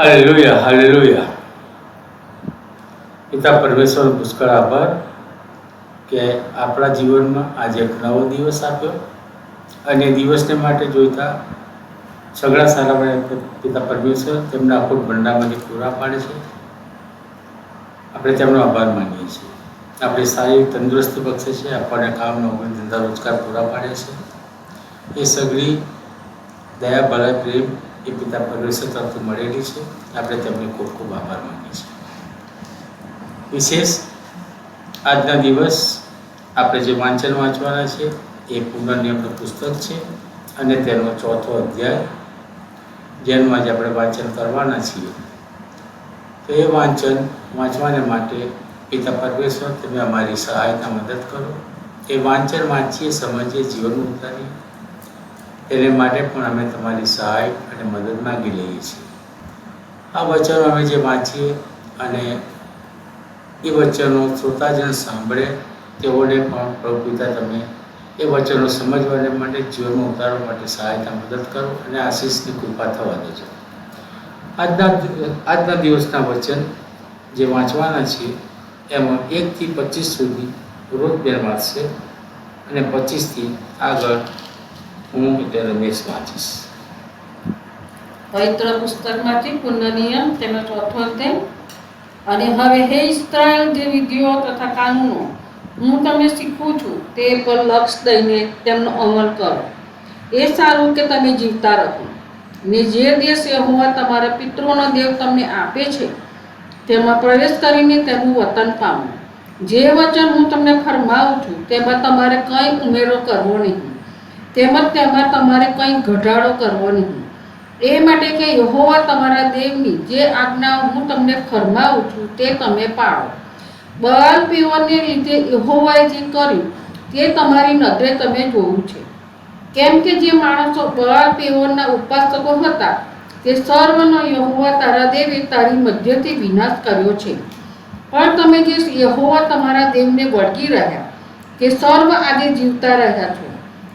Hallelujah hallelujah પિતા પરમેશ્વર પુષ્કળ આભાર કે આપણા જીવનમાં આજે એક નવો દિવસ આપ્યો અને દિવસને માટે જોઈતા સગળા સારા મને પિતા પરમેશ્વર તેમના અખૂટ ભંડારમાંથી પૂરા પાડે છે. આપણે તેમનો આભાર માનીએ છીએ. આપણી સારી તંદુરસ્તી બક્ષે છે. આપણને કામ નોકરી ધંધા રોજગાર પૂરા પાડે છે. એ સગળી, દયા ભલા પ્રેમ એ પિતા પરમેશ્વર તરફથી મળેલી છે. આપણે તેમને ખૂબ ખૂબ આભાર માનીએ છીએ. વિશેષ આજના દિવસ આપણે જે વાંચન વાંચવાના છે, એ પુનર્નિયમનું પુસ્તક છે અને તેનો ચોથો અધ્યાય, જેનું આજે આપણે વાંચન કરવાના છીએ. તો એ વાંચન વાંચવાને માટે પિતા પરમેશ્વર, તમે અમારી સહાયતા મદદ કરો. એ વાંચન વાંચીએ સમજીએ જીવન ઉતારીએ. તેને માટે પણ અમે તમારી સહાય અને મદદ માંગી લઈએ છીએ. આ વચનો અમે જે વાંચીએ અને એ વચનો શ્રોતાજન સાંભળે, તેઓને પણ પ્રભુ પિતા તમે એ વચનો સમજવાને માટે જીવનમાં ઉતારવા માટે સહાયતા મદદ કરો અને આશીષની કૃપા થવા દેજો. આજના આજના દિવસના વચન જે વાંચવાના છે એમાં એકથી પચીસ સુધી રોજ બે વાંચશે અને પચીસથી આગળ હું એટલે રમેશ વાંચીશ. પવિત્ર પુસ્તકમાંથી પુનર્નિયમ તેનો ચોથો અધ્યાય અને હવે હે ઇસ્રાયલ જે વિધિઓ તથા કાનૂનો, હું તમને શીખું છું તે પર લક્ષ દઈને તેમનો અમલ કરો. એ સારું કે તમે જીવતા રહો. ને જે દેશ યહોવા તમારા પિતૃનો દેવ તમને આપે છે, તેમાં પ્રવેશ કરીને તેનું વતન પામો. જે વચન હું તમને ફરમાવું છું, તેમાં તમારે કંઈ ઉમેરો કરવો નહીં. તેમજ તેમાં તમારે કંઈ ઘટાડો કરવો નહીં. એ માટે કે યહોવા તમારા દેવની જે આજ્ઞાઓ હું તમને ફરમાવું છું તે તમે પાળો. બળ પીવાને લીધે યહોવાએ જે કર્યું તે તમારી નજરે તમે જોયું છે. કેમ કે જે માણસો બળ પીવોના ઉપાસકો હતા, તે સર્વનો યહોવા તારા દેવે તારી મધ્યથી વિનાશ કર્યો છે. પણ તમે જે યહોવા તમારા દેવને વળગી રહ્યા, તે સર્વ આજે જીવતા રહ્યા છો.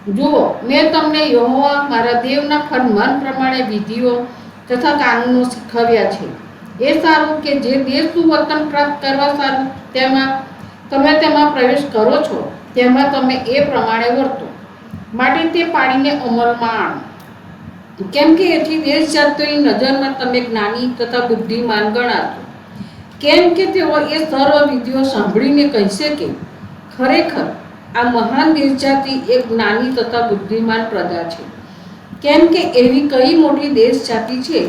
જુઓ, મેં તમને યહોવા મારા દેવના ફરમાન પ્રમાણે વિધિઓ તથા કાનૂનો શીખવ્યા છે. એ સારું કે જે દેશનું વતન પ્રાપ્ત કરવા સારું, તેમાં તમે તેમાં પ્રવેશ કરો છો, તેમાં તમે એ પ્રમાણે વર્તો. માટે તે પાડીને અમલમાં આણો. કેમ કે એથી દેશ જાતોની નજરમાં તમે જ્ઞાની તથા બુદ્ધિમાન ગણાશો. કેમ કે તેઓ એ સર્વ વિધિઓ સાંભળીને કહેશે કે ખરેખર આ મહાન દેશજાતિ એક નાની તથા બુદ્ધિમાન પ્રજા છે. કેમ કે એવી કઈ મોટી દેશ જાતિ છે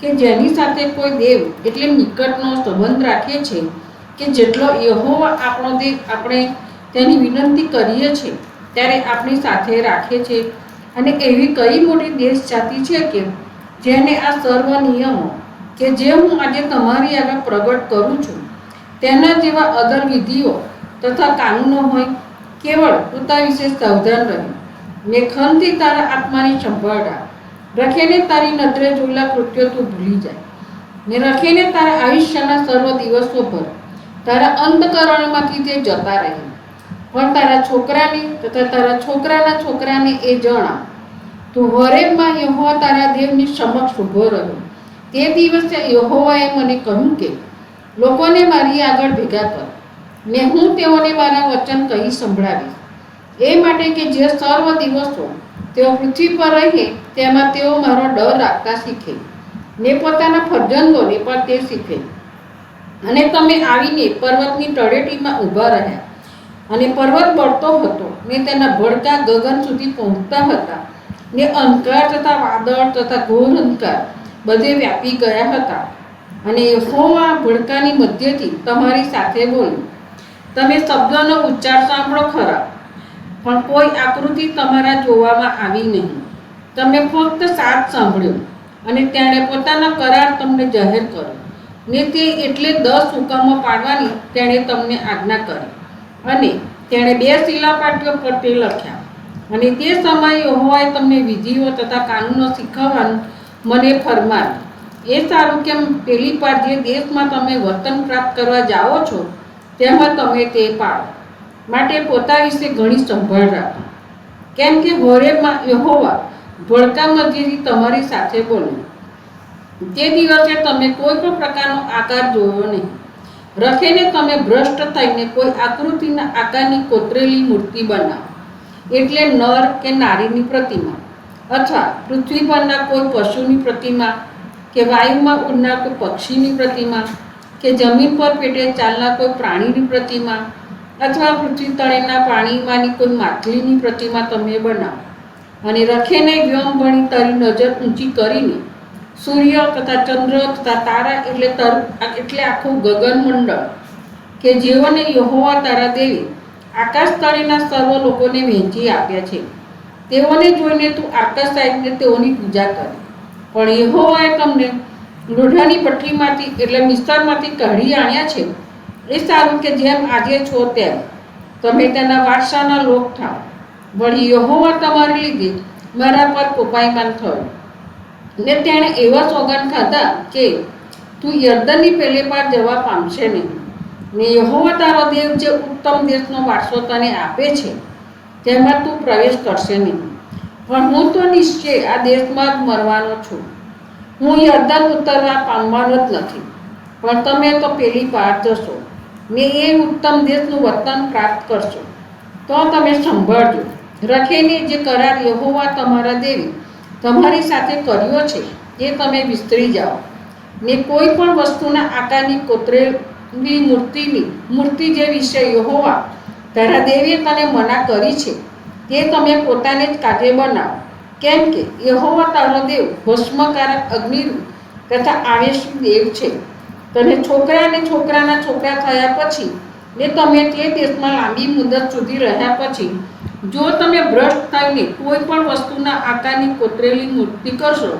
કે જેની સાથે કોઈ દેવ એટલે નિકટનો સંબંધ રાખે છે કે જેટલો યહોવા આપણો દેવ આપણે તેની વિનંતી કરીએ છીએ ત્યારે આપણી સાથે રાખે છે. અને એવી કઈ મોટી દેશ જાતિ છે કે જેને આ સર્વ નિયમો કે જે હું આજે તમારી આગળ પ્રગટ કરું છું તેના જેવા અદર વિધિઓ તથા કાનૂનો હોય કેવળ પોતા વિશે સાવધાન રહે લેખનથી તારા આત્માની સંભાળ રાખ રખીને તારી નજરે જોયેલા કૃત્યો તું ભૂલી જાય ને રખીને તારા આયુષ્યના સર્વ દિવસો ભર તારા અંતકરણમાંથી તે જતા રહે પણ તારા છોકરાને તથા તારા છોકરાના છોકરાને એ જણા તું હોરેબમાં યહોવા તારા દેવની સમક્ષ ઊભો રહ્યો તે દિવસે યહોવાએ મને કહ્યું કે લોકોને મારી આગળ ભેગા કર ને હું તેઓને મારા વચન કહી સંભળાવીશ. એ માટે કે જે સર્વ દિવસો તેઓ પૃથ્વી પર રહે, તેમાં તેઓ મારો ડર રાખતા શીખે ને પોતાના ફરજંદોને પણ તે શીખે. અને તમે આવીને પર્વતની તળેટીમાં ઊભા રહ્યા અને પર્વત બળતો હતો, ને તેના ભડકા ગગન સુધી પહોંચતા હતા, ને અંધકાર તથા વાદળ તથા ઘોર અંધકાર બધે વ્યાપી ગયા હતા. અને હોવા ભડકાની મધ્યથી તમારી સાથે બોલ્યું તમે શબ્દનો ઉચ્ચાર સાંભળો ખરા. પણ કોઈ આકૃતિ તમારા જોવામાં આવી નહીં. તમે ફક્ત સાથ સાંભળ્યો અને તેણે પોતાના કરાર તમને જાહેર કર્યો. ને તે એટલે દસ હુકમો પાડવાની તેણે તમને આજ્ઞા કરી. અને તેણે બે શિલાપાટીઓ પર તે લખ્યા. અને તે સમયે હોવાય તમને વિધિઓ તથા કાનૂનો શીખવવાનું મને ફરમાવ્યું. એ સારું કેમ? પેલી પાર જે દેશમાં તમે વતન પ્રાપ્ત કરવા જાઓ છો? તેમાં તમે તે પાડો. માટે પોતા વિશે ઘણી સંભાળ રાખો. કેમ કે હોરેમાં યહોવા ભડકા મધ્યથી તમારી સાથે બોલો. તે દિવસે તમે કોઈ પણ પ્રકારનો આકાર જોયો નહીં. રખેને તમે ભ્રષ્ટ થઈને કોઈ આકૃતિના આકારની કોતરેલી મૂર્તિ બનાવો. એટલે નર કે નારીની પ્રતિમા. અથવા પૃથ્વી પરના કોઈ પશુની પ્રતિમા કે વાયુમાં ઉડનાર કોઈ પક્ષીની પ્રતિમા કે જમીન પર પેટે ચાલના કોઈ પ્રાણીની પ્રતિમા અથવા પૃથ્વી તળેના પાણીમાંની કોઈ માછલીની પ્રતિમા તમે બનાવો. અને રખેને વ્યોમ ભણી તારી નજર ઊંચી કરીને સૂર્ય તથા ચંદ્ર તથા તારા એટલે તર એટલે આખું ગગનમંડળ કે જેઓને યહોવા તારા દેવી આકાશ તળેના સર્વ લોકોને વહેંચી આપ્યા છે. તેઓને જોઈને તું આકાશ સાહેબને તેઓની પૂજા કરી. પણ યહોવાએ તમને લોઢાની પટરીમાંથી એટલે વિસ્તારમાંથી કાઢી આણ્યા છે. એ સારું કે જેમ આજે છો તેમ. તમે તેના વારસાના લોક થાવ. વળી યહોવા તમારી લીધે મારા પર કોપાયમાન થયો. ને તેણે એવા સોગન ખાધા કે, તું યર્દનની પેલે પાર જવા પામશે નહીં. ને યહોવા તારો દેવ જે ઉત્તમ દેશનો વારસો તને આપે છે, તેમાં તું પ્રવેશ કરશે નહીં. પણ હું તો નિશ્ચય આ દેશમાં જ મરવાનો છું. હું યર્દન ઉતરવા પામવાનો જ નથી. પણ તમે તો પેલી પાર જશો. ને એ ઉત્તમ દેશનું વતન પ્રાપ્ત કરશો. તો તમે સંભાળજો. રખેલી જે કરાર યહોવા તમારા દેવી તમારી સાથે કર્યો છે, એ તમે વિસ્તરી જાઓ. ને કોઈ પણ વસ્તુના આકારની કોતરેલી મૂર્તિની, મૂર્તિ જે વિશે યહોવા તારા દેવીએ તને મના કરી છે, તે તમે પોતાને જ કાજે બનાવો. કેમ કે યહોવા તારો દેવ ભસ્મકારક અગ્નિરૂપ તથા આવેશી દેવ છે. તને છોકરા અને છોકરાના છોકરા થયા પછી ને તમે તે દેશમાં લાંબી મુદત સુધી રહ્યા પછી, જો તમે ભ્રષ્ટ થઈને કોઈ પણ વસ્તુના આકારની કોતરેલી મૂર્તિ કરશો,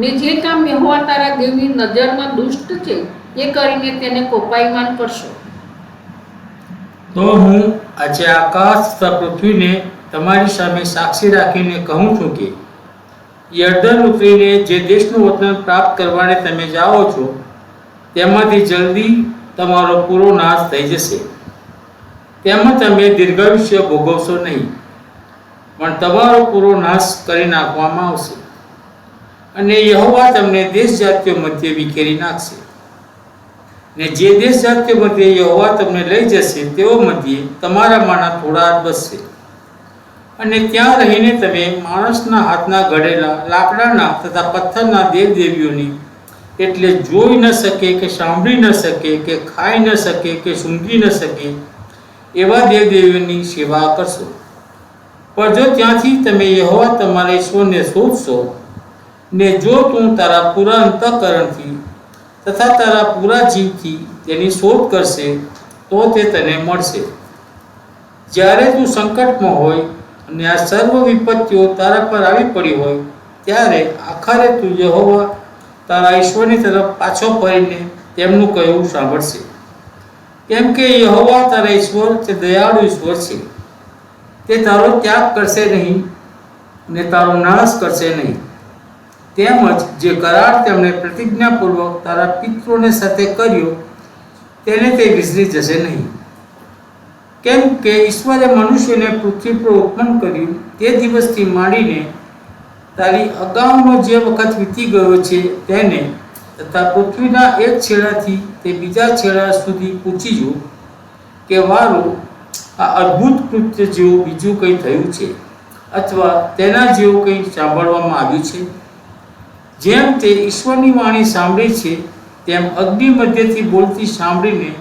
ને જે કામ યહોવા તારા દેવની નજરમાં દુષ્ટ છે, એ કરીને તેને કોપાયમાન કરશો. તો હું આજે આકાશ પૃથ્વીને તમારી સામે સાક્ષી રાખીને કહું છું કે, યર્દન ઉતરીને જે દેશનું વતન પ્રાપ્ત કરવાને તમે જાઓ છો, તેમાંથી જલ્દી તમારો પૂરો નાશ થઈ જશે. તેમાં તમે દીર્ઘાયુષ્ય ભોગવશો નહીં, પણ તમારો પૂરો નાશ કરી નાખવામાં આવશે. અને યહોવા તમને દેશ જાતિઓ મધ્ય વિખેરી નાખશે. ને જે દેશ જાતિઓ મધ્ય યહોવા તમને લઈ જશે, તેઓ મધ્યે તમારામાંના થોડા બસશે અને ત્યાં રહીને તમે માણસના હાથના ઘડેલા લાકડાના તથા પથ્થરના દેવદેવીઓની એટલે જોઈ ન શકે કે સાંભળી ન શકે કે ખાઈ ન શકે કે સૂંઘી ન શકે, એવા દેવદેવીઓની સેવા કરશો. પણ જો ત્યાંથી તમે યહોવા તમારા ઈશ્વરને શોધશો, ને જો તું તારા પૂરા અંતઃકરણથી તથા તારા પૂરા જીવથી તેની શોધ કરશે, તો તે તને મળશે. જ્યારે તું સંકટમાં હોય અને આ સર્વ વિપત્તિઓ તારા પર આવી પડી હોય, ત્યારે આખરે તું યહોવા તારા ઈશ્વરની તરફ પાછો ફરીને તેમનું કહેવું સાંભળશે. કેમ કે યહોવા તારા ઈશ્વર તે દયાળુ ઈશ્વર છે. તે તારો ત્યાગ કરશે નહીં ને તારો નાશ કરશે નહીં. તેમજ જે કરાર તેમણે પ્રતિજ્ઞાપૂર્વક તારા પિત્રોને સાથે કર્યો, તેને તે વિસરી જશે નહીં. કેમ કે ઈશ્વરે મનુષ્યને પૃથ્વી પર ઉત્પન્ન કર્યું. તે દિવસથી માંડીને તારી અગાઉનો જે વખત વીતી ગયો છે તેને તથા પૃથ્વીના એક છેડાથી તે બીજા છેડા સુધી પૂછી જો કે વારું આ અદ્ભુત કૃત્ય જેવું બીજું કંઈ થયું છે અથવા તેના જેવું કંઈ સાંભળવામાં આવ્યું છે? જેમ તે ઈશ્વરની વાણી સાંભળી છે, તેમ અગ્નિ મધ્યથી બોલતી સાંભળીને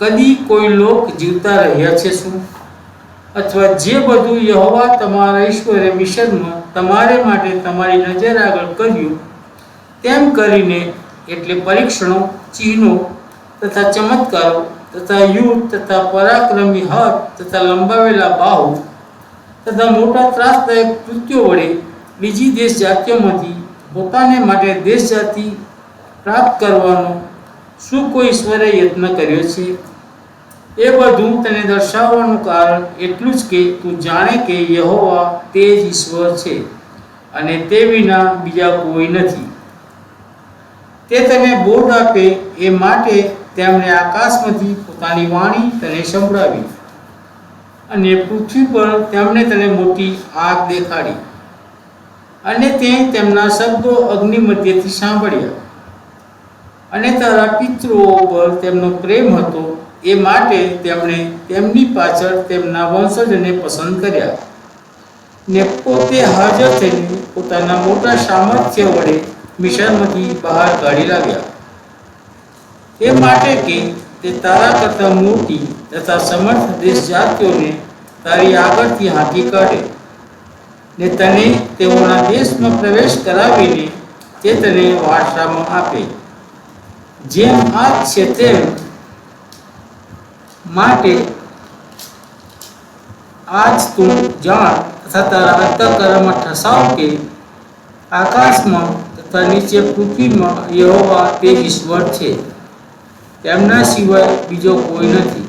કદી કોઈ લોક જીવતા રહ્યા છે શું? અથવા જે બધું યહોવા તમારા ઈશ્વરે મિશનમાં તમારે માટે તમારી નજર આગળ કર્યું, તેમ કરીને એટલે પરીક્ષણો, ચિહ્નો તથા ચમત્કારો તથા યુદ્ધ તથા પરાક્રમી હાથ તથા લંબાવેલા બાહુ તથા મોટા ત્રાસદાયક કૃત્યો વડે બીજી દેશ જાતિઓમાંથી પોતાને માટે દેશ જાતિ પ્રાપ્ત કરવાનો શું કોઈ ઈશ્વરે યત્ન કર્યો છે? એ બધું તને દર્શાવવાનું કારણ એટલું જ કે તું જાણે કે યહોવા તે જ ઈશ્વર છે અને તે વિના બીજા કોઈ નથી. તે તને બોધ આપે એ માટે તેમણે આકાશમાંથી પોતાની વાણી તને સંભળાવી અને પૃથ્વી પર તેમણે તને મોટી આગ દેખાડી અને તે તેમના શબ્દો અગ્નિ મધ્યથી સાંભળ્યા અને તારા પિતૃઓ પર તેમનો પ્રેમ હતો એ માટે તેમણે તેમની પાછળ તેમના વંશજને પસંદ કર્યા ને પોતે હાજર થઈને પોતાના મોટા સામર્થ્ય વડે મિશનમાંથી બહાર કાઢી લાવ્યા. એ માટે કે તે તારા કરતાં મોટી તથા સમર્થ દેશ જાતિઓને તારી આગળથી હાંકી કાઢે ને તને તેઓના દેશમાં પ્રવેશ કરાવીને તે તને વારસામાં આપે. જેમ આ છે તેમ માટે આજ તું જાણ તથા તારા અંતઃકરણમાં ઠસાવ કે આકાશમાં તથા નીચે પૃથ્વીમાં યહોવા તે ઈશ્વર છે. તેમના સિવાય બીજો કોઈ નથી.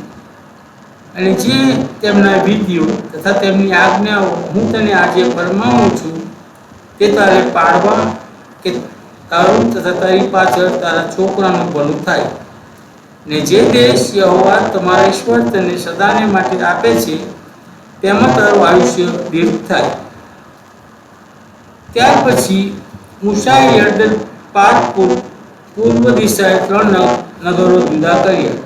અને જે તેમના વિધિઓ તથા તેમની આજ્ઞાઓ હું તને આજે ફરમાવું છું, તે તારે પાડવા કે તારું તથા તારી પાછળ તારા છોકરાનું ભલું થાય. ને જે દેશ યહોવા તમારા ઈશ્વર તને સદાને માટે આપે છે, તેમાં તારું આયુષ્ય દીર્ઘ થાય. ત્યાર પછી મુસાએ યર્દન પાર પૂર્વ દિશાએ ત્રણ નગરો જુદા કર્યા.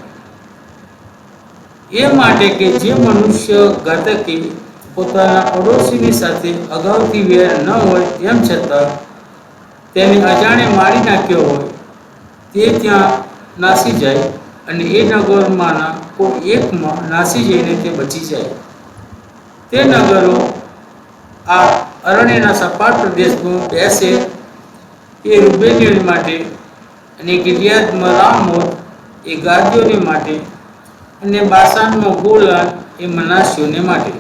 એ માટે કે જે મનુષ્ય ઘાતકે પોતાના પડોશીની સાથે અગાઉથી વેર ન હોય તેમ છતાં તેને અજાણે મારી નાખ્યો હોય, તે ત્યાં નાસી જાય. અને એ નગરમાંના કોઈ એકમાં નાસી જઈને તે બચી જાય. તે નગરો આ અરણ્યના સપાટ પ્રદેશમાં બેસે એ રૂબેનિયન માટે અને ગિલિયાદમાં રામોત એ ગાદીઓને માટે અને બાસાનમાં ગોલાન એ મનાસીઓને માટે.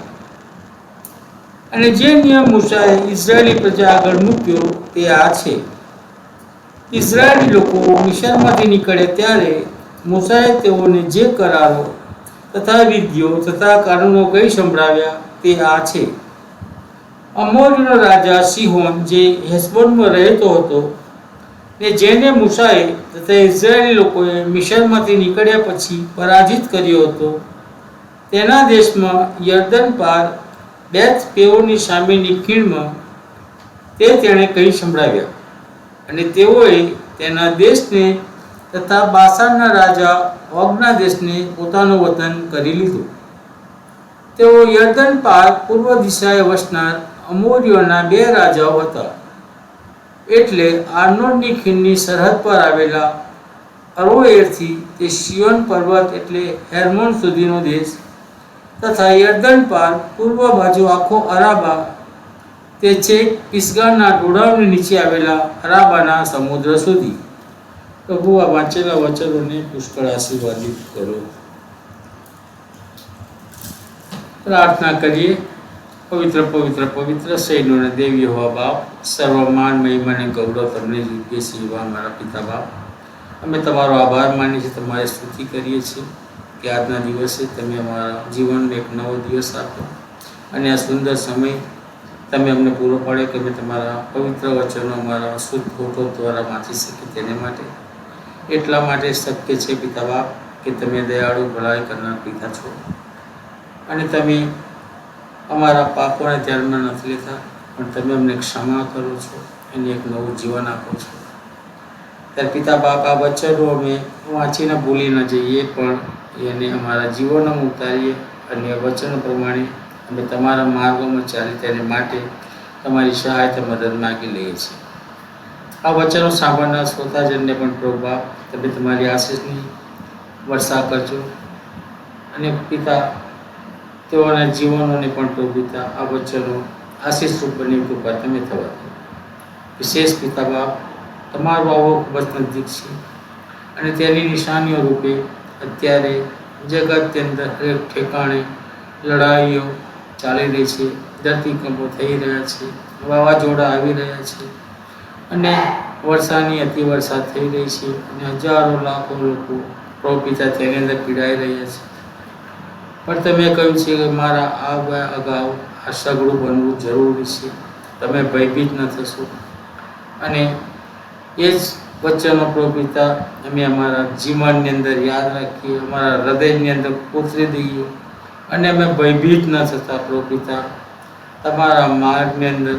અને જે નિયમ મૂસાએ ઇઝરાયેલી પ્રજા આગળ મૂક્યો તે આ છે. ઇઝરાયેલી લોકો મિશનમાંથી નીકળે ત્યારે મૂસાએ તેઓને જે કરારો તથા વિધિઓ તથા કારણો કઈ સંભળાવ્યા તે આ છે. અમોરીનો રાજા સિહોન જે હેસબોનમાં રહેતો હતો ને જેને મૂસાએ તથા ઇઝરાયેલી લોકોએ મિશનમાંથી નીકળ્યા પછી પરાજિત કર્યો હતો, તેના દેશમાં યર્દન પાર બેથ પેઓની સામેની ખીણમાં તે તેણે કહી સંભળાવ્યા અને તેઓએ તેના દેશને તથા બાસાનના રાજા ઓગ્નાદેશને પોતાનું વતન કરી લીધું. તેઓ યર્દન પાર પૂર્વ દિશાએ વસનાર અમોરીઓના બે રાજાઓ હતા. એટલે આર્નોડની ખીણની સરહદ પર આવેલા અરોએરથી તે શિયોન પર્વત એટલે હેર્મોન સુધીનો દેશ તથા યર્દન પાર પૂર્વ બાજુ આખો અરાબા, તે છેક પિસગાના ડોળાવની નીચે આવેલા અરાબાના સમુદ્ર સુધી. પ્રભુ, આ વાંચેલા વચનોને પુષ્કળ આશીર્વાદિત કરો. પ્રાર્થના કરીએ. પવિત્ર પવિત્ર પવિત્ર સૈન્યોના દેવી હોવા બાપ, સર્વમાન, મહિમા અને ગૌરવ તમને યોગ્ય છે મારા પિતા બાપ. અમે તમારો આભાર માનીએ છીએ, તમારી સ્તુતિ કરીએ છીએ કે આજના દિવસે તમે અમારા જીવનનો એક નવો દિવસ આપો અને આ સુંદર સમય તમે અમને પૂરો પાડ્યો કે અમે તમારા પવિત્ર વચનો, અમારા શુદ્ધ ફોટો દ્વારા વાંચી શકીએ તેને માટે. એટલા માટે શક્ય છે પિતા બાપ, કે તમે દયાળુ ભલાઈ કરનાર પિતા છો. અને તમે અમારા પાપોને ધ્યાનમાં નથી લેતા, પણ તમે અમને ક્ષમા કરો છો, એને એક નવું જીવન આપો છો. ત્યારે પિતા બાપ, આ વચનો અમે વાંચીને ભૂલી ન જઈએ, પણ એને અમારા જીવનમાં ઉતારીએ અને વચનો પ્રમાણે અમે તમારા માર્ગોમાં ચાલી તેને માટે તમારી સહાયતા મદદ માગી લઈએ છીએ. આ વચનો સાંભળનાર શ્રોતાજનને પણ પ્રભુ તમે તમારી આશીષની વર્ષા કરજો. અને પિતા તેઓના જીવનોને પણ પ્રભુતા આ વચનો આશીષરૂપ બની કૃપા તમે થવા વિશેષ પિતા બાપ, તમારો આવો ખૂબ જ નજીક છે. અને તેની નિશાનીઓ રૂપે અત્યારે જગતની અંદર હરેક ઠેકાણે લડાઈઓ ચાલી રહી છે. ધરતીકંપો થઈ રહ્યા છે. વાવાઝોડા આવી રહ્યા છે. અને વર્ષાની અતિવર્ષા થઈ રહી છે અને હજારો લાખો લોકો પ્રભુ તેની અંદર પીડાઈ રહ્યા છે. પણ તમે કહ્યું છે કે મારા આ અગાઉ આ સગડું બનવું જરૂરી છે. તમે ભયભીત ન થશો. અને એ જ વચ્ચેનો પ્રભુ અમે અમારા જીવનની અંદર યાદ રાખીએ, અમારા હૃદયની અંદર કોતરી દઈએ અને અમે ભયભીત ન થતા પ્રભુ તમારા માર્ગની અંદર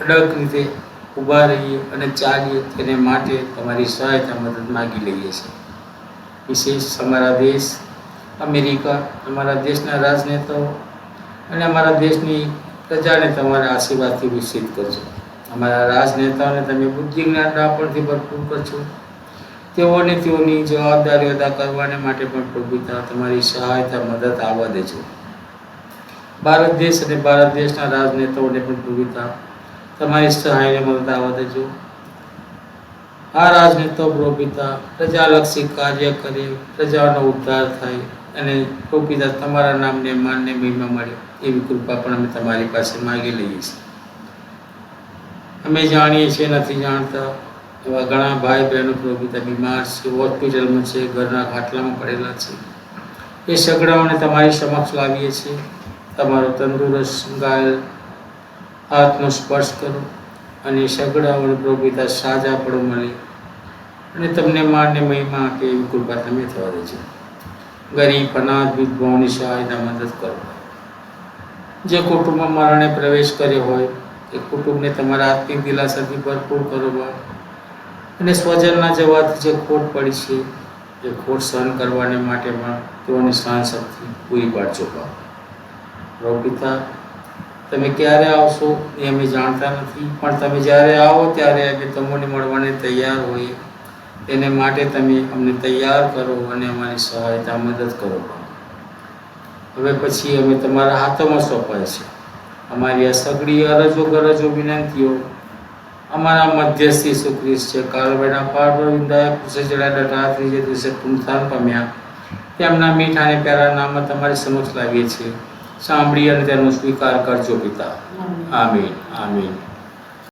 અડગ રીતે ઊભા રહીએ અને ચાલીએ તેને માટે તમારી સહાયતા મદદ માગી લઈએ છીએ. વિશેષ અમારા દેશ, અમેરિકા, અમારા દેશના રાજનેતાઓ અને અમારા દેશની પ્રજાને તમારા આશીર્વાદથી વિકસિત કરજો. અમારા રાજનેતાઓને તમે બુદ્ધિ જ્ઞાન ડાપણથી ભરપૂર કરજો. તેઓને તેઓની જવાબદારી અદા કરવાને માટે પણ પ્રભુતા તમારી સહાયતા મદદ આવવા દેજો. ભારત દેશ અને ભારત દેશના રાજનેતાઓને પણ પ્રભુતા તમારી સહાયને મદદ વધજો. આ રાજનેતો પ્રોપિતા પ્રજાલક્ષી કાર્ય કરે, પ્રજાનો ઉદ્ધાર થાય અને પ્રોપિતા તમારા નામને માનને મહિમા મળે એવી કૃપા પણ અમે તમારી પાસે માગી લઈએ છીએ. અમે જાણીએ છીએ, નથી જાણતા એવા ઘણા ભાઈ બહેનો પ્રોપિતા બીમાર છે, હોસ્પિટલમાં છે, ઘરના ખાટલામાં પડેલા છે. એ સગડાઓને તમારી સમક્ષ લાવીએ છીએ. તમારો તંદુરસ્ત ગાયેલ હાથનો સ્પર્શ કરો અને સગડાઓને પ્રભુપિતા સાજા પડો મળે. અને તમને માને મહિમા આપે એવી કૃપા તમે થવા દેજો. ગરીબ, અનાથ વિદ્વાઓની સહાયતા મદદ કરો. જે કુટુંબમાં મરણે પ્રવેશ કર્યો હોય, એ કુટુંબને તમારા આત્મિક દિલાસાથી ભરપૂર કરો અને સ્વજનના જવાથી જે ખોટ પડી છે, એ ખોટ સહન કરવાને માટે પણ તેઓની સહન શક્તિ પૂરી પાડજો બાપ પ્રભુ પિતા તમે ક્યારે આવશો એ અમે જાણતા નથી. પણ તમે જ્યારે આવો ત્યારે અમે તમને મળવાને તૈયાર હોઈએ. તેને માટે તમે અમને તૈયાર કરો અને અમારી સહાયતા મદદ કરો. હવે પછી અમે તમારા હાથોમાં સોંપાય છે. અમારી આ સગડી અરજો ગરજો વિનંતીઓ. અમારા મધ્યસ્થી સુખ્રીસ છે. કાળવેડા પાર્વ વિંદાય કૃષ્ણ રાત્રિ જે દિવસે પુનથાન પામ્યા. તેમના મીઠા અને પ્યારા નામમાં તમારી સમક્ષ લાવીએ છીએ. સાંભળી અને તેનો સ્વીકાર કરજો પિતા. આમીન આમીન.